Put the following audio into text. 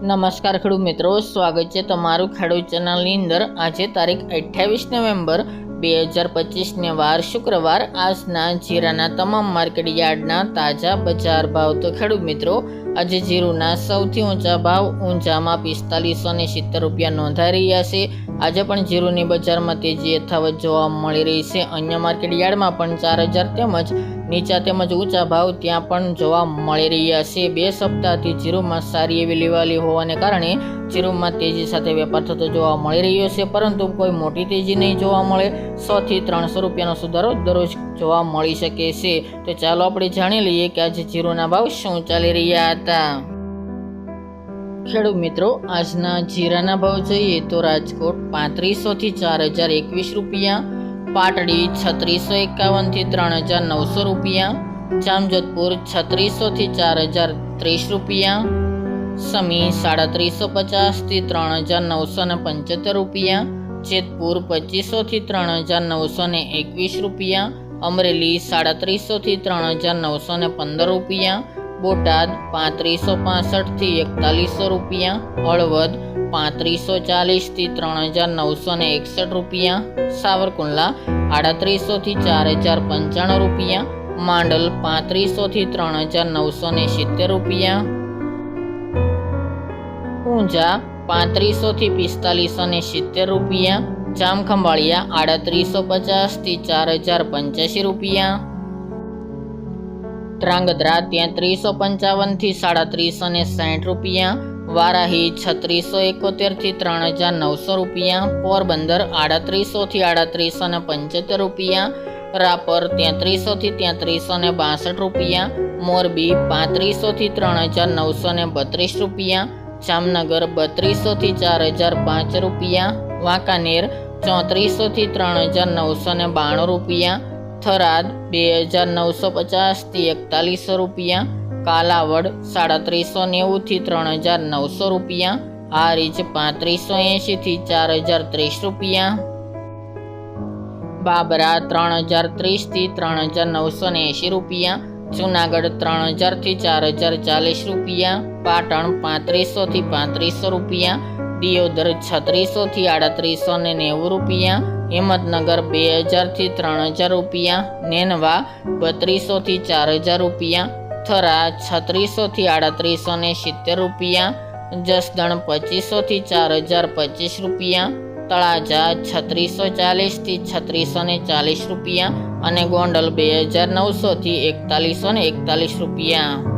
નમસ્કાર ખેડૂત મિત્રો સ્વાગત છે તમારું ખેડૂત ચેનલની અંદર. આજે તારીખ અઠ્યાવીસ નવેમ્બર બે હજાર પચીસને વાર શુક્રવાર આજના જીરાના તમામ માર્કેટ યાર્ડના તાજા બજાર ભાવ તો ખેડૂત મિત્રો, આજે જીરુના સૌથી ઊંચા ભાવ ઊંચામાં પિસ્તાલીસો ને સિત્તેર રૂપિયા નોંધાઈ રહ્યા છે. આજે પણ જીરુની બજારમાં તેજી યથાવત જોવા મળી રહી છે. અન્ય માર્કેટ યાર્ડમાં પણ ચાર હજાર તેમજ નીચા તેમજ ઊંચા ભાવ ત્યાં પણ જોવા મળી રહ્યા છે. બે સપ્તાહથી જીરુમાં સારી એવી લેવાલી હોવાને કારણે જીરુમાં તેજી સાથે વેપાર થતો જોવા મળી રહ્યો છે, પરંતુ કોઈ મોટી તેજી નહીં જોવા મળે. સોથી ત્રણસો રૂપિયાનો સુધારો દરરોજ જોવા મળી શકે છે. તો ચાલો આપણે જાણી લઈએ કે આજે જીરુના ભાવ શું ચાલી રહ્યા હતા. ખેડૂત મિત્રો, આજના જીરાના ભાવ જોઈએ તો રાજકોટ પાંત્રીસોથી ચાર હજાર એકવીસ રૂપિયા, પાટડી છત્રીસો એકાવનથી ત્રણ હજાર નવસો રૂપિયા, જામજોધપુર છત્રીસોથી ચાર હજાર ત્રીસ રૂપિયા, સમી સાડત્રીસો પચાસથી ત્રણ હજાર નવસો ને પંચોતેર રૂપિયા જેતપુર પચીસોથી ત્રણ હજાર નવસો ને એકવીસ રૂપિયા, અમરેલી સાડત્રીસોથી ત્રણ હજાર નવસો ને પંદર રૂપિયા, બોટાદ પાંત્રીસો પાસઠથી એકતાલીસો રૂપિયા, હળવદ પાંત્રીસો ચાલીસથી ત્રણ હજાર નવસો ને એકસઠ રૂપિયા, સાવરકુંડલા આડત્રીસોથી ચાર હજાર પંચાણું રૂપિયા, માંડલ પાંત્રીસોથી ત્રણ હજાર નવસો ને સિત્તેર રૂપિયા. ઊંઝા પાંત્રીસોથી પિસ્તાલીસો ને સિત્તેર રૂપિયા, જામખંભાળિયા આડત્રીસો પચાસથી ચાર હજાર પંચ્યાસી રૂપિયા. ધ્રાંગધ્રા તેત્રીસો પંચાવનથી સાડત્રીસો ને સાઠ રૂપિયા, વારાહી છત્રીસો એકોતેરથી ત્રણ હજાર નવસો રૂપિયા, પોરબંદર આડત્રીસોથી આડત્રીસો ને પંચોતેર રૂપિયા, રાપર તેત્રીસોથી તેત્રીસો ને બાસઠ રૂપિયા, મોરબી પાંત્રીસોથી ત્રણ હજાર નવસો ને બત્રીસ રૂપિયા જામનગર બત્રીસોથી ચાર હજાર પાંચ રૂપિયા, વાંકાનેર ચોત્રીસોથી ત્રણ હજાર નવસો ને બાણું રૂપિયા, થરાદ બે હજાર નવસો પચાસથી એકતાલીસો રૂપિયા, કાલાવડ સાડત્રીસો નેવુંથી ત્રણ હજાર નવસો રૂપિયા, હારીજ પાંત્રીસો એંશીથી ચાર હજાર ત્રીસ રૂપિયા. બાબરા ત્રણ હજાર ત્રીસથી ત્રણ હજાર નવસો ને એંશી રૂપિયા જુનાગઢ ત્રણ હજારથી ચાર હજાર ચાલીસ રૂપિયા, પાટણ પાંત્રીસોથી પાંત્રીસો રૂપિયા, દિયોદર છત્રીસોથી આડત્રીસો ને નેવું રૂપિયા, હિંમતનગર બે હજારથી ત્રણ હજાર રૂપિયા, નેનવા બત્રીસોથી ચાર હજાર રૂપિયા, થરા છત્રીસોથી આડત્રીસો ને સિત્તેર રૂપિયા, જસદણ પચીસોથી ચાર હજાર પચીસ રૂપિયા, તળાજા છત્રીસો ચાલીસથી છત્રીસો ને ચાલીસ રૂપિયા અને ગોંડલ બે હજાર નવસોથી એકતાલીસો ને એકતાલીસ રૂપિયા.